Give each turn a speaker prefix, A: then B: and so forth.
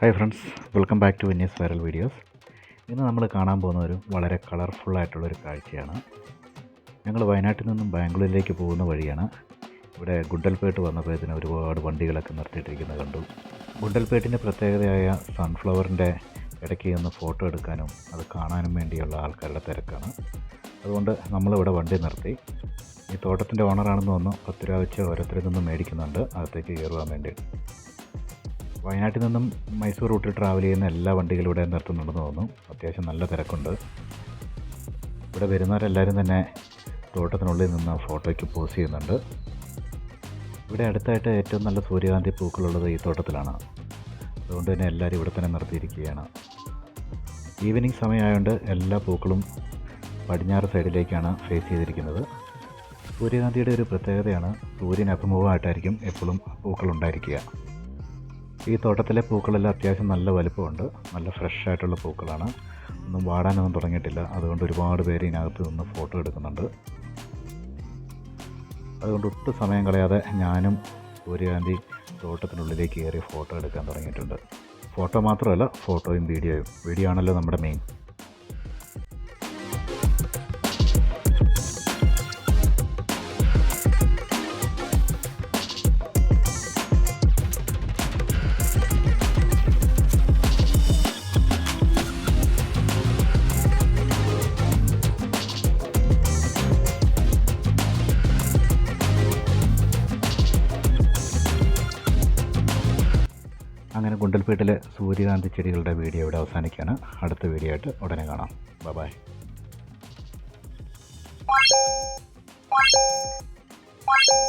A: Hi friends welcome back to Vinyas viral videos ഇന്ന് നമ്മൾ കാണാൻ പോകുന്ന ഒരു വളരെ കളർഫുള്ളായിട്ടുള്ളൊരു കാഴ്ചയാണ്. ഞങ്ങൾ വയനാട്ടിൽ നിന്നും ബാംഗ്ലൂരിലേക്ക് പോകുന്ന വഴിയാണ്. ഇവിടെ ഗുണ്ടൽപേട്ട് വന്നപ്പോൾ ഒരുപാട് വണ്ടികളൊക്കെ നിർത്തിയിട്ടിരിക്കുന്നത് കണ്ടു. ഗുണ്ടൽപേട്ടിന്റെ പ്രത്യേകതയായ സൺഫ്ലവറിന്റെ ഇടയ്ക്ക് ഒന്ന് ഫോട്ടോ എടുക്കാനും അത് കാണാനും വേണ്ടിയുള്ള ആൾക്കാരുടെ തിരക്കാണ്. അതുകൊണ്ട് നമ്മളിവിടെ വണ്ടി നിർത്തി. ഈ തോട്ടത്തിന്റെ ഓണറാണെന്ന് തോന്നുന്നു പത്ത് രൂപ വെച്ച് ഓരോരുത്തരിൽ നിന്നും മേടിക്കുന്നുണ്ട്. അകത്തേക്ക് കയറുവാൻ വേണ്ടി. വയനാട്ടിൽ നിന്നും മൈസൂർ റൂട്ടിൽ ട്രാവൽ ചെയ്യുന്ന എല്ലാ വണ്ടികളും ഇവിടെ നിർത്തുന്നുണ്ടെന്ന് തോന്നുന്നു. അത്യാവശ്യം നല്ല തിരക്കുണ്ട്. ഇവിടെ വരുന്നവരെല്ലാവരും തന്നെ തോട്ടത്തിനുള്ളിൽ നിന്ന് ഫോട്ടോയ്ക്ക് പോസ് ചെയ്യുന്നുണ്ട്. ഇവിടെ അടുത്തായിട്ട് ഏറ്റവും നല്ല സൂര്യകാന്തി പൂക്കളുള്ളത് ഈ തോട്ടത്തിലാണ്. അതുകൊണ്ട് തന്നെ എല്ലാവരും ഇവിടെ തന്നെ നിർത്തിയിരിക്കുകയാണ്. ഈവനിങ് സമയമായതുകൊണ്ട് എല്ലാ പൂക്കളും പടിഞ്ഞാറ് സൈഡിലേക്കാണ് ഫേസ് ചെയ്തിരിക്കുന്നത്. സൂര്യകാന്തിയുടെ ഒരു പ്രത്യേകതയാണ് സൂര്യൻ അഭിമുഖമായിട്ടായിരിക്കും എപ്പോഴും പൂക്കൾ ഉണ്ടായിരിക്കുക. ഈ തോട്ടത്തിലെ പൂക്കളെല്ലാം അത്യാവശ്യം നല്ല വലുപ്പമുണ്ട്. നല്ല ഫ്രഷ് ആയിട്ടുള്ള പൂക്കളാണ്. ഒന്നും വാടാനൊന്നും തുടങ്ങിയിട്ടില്ല. അതുകൊണ്ട് ഒരുപാട് പേര് ഇതിനകത്ത് നിന്ന് ഫോട്ടോ എടുക്കുന്നുണ്ട്. അതുകൊണ്ട് ഒട്ടും സമയം കളയാതെ ഞാനും സൂര്യകാന്തി തോട്ടത്തിനുള്ളിലേക്ക് കയറി ഫോട്ടോ എടുക്കാൻ തുടങ്ങിയിട്ടുണ്ട്. ഫോട്ടോ മാത്രമല്ല ഫോട്ടോയും വീഡിയോയും വീഡിയോ ആണല്ലോ നമ്മുടെ മെയിൻ അങ്ങനെ ഗുണ്ടൽപേട്ടിലെ സൂര്യകാന്തി ചെടികളുടെ വീഡിയോ ഇവിടെ അവസാനിക്കുകയാണ്. അടുത്ത വീഡിയോ ആയിട്ട് ഉടനെ കാണാം. Bye
B: Thank you.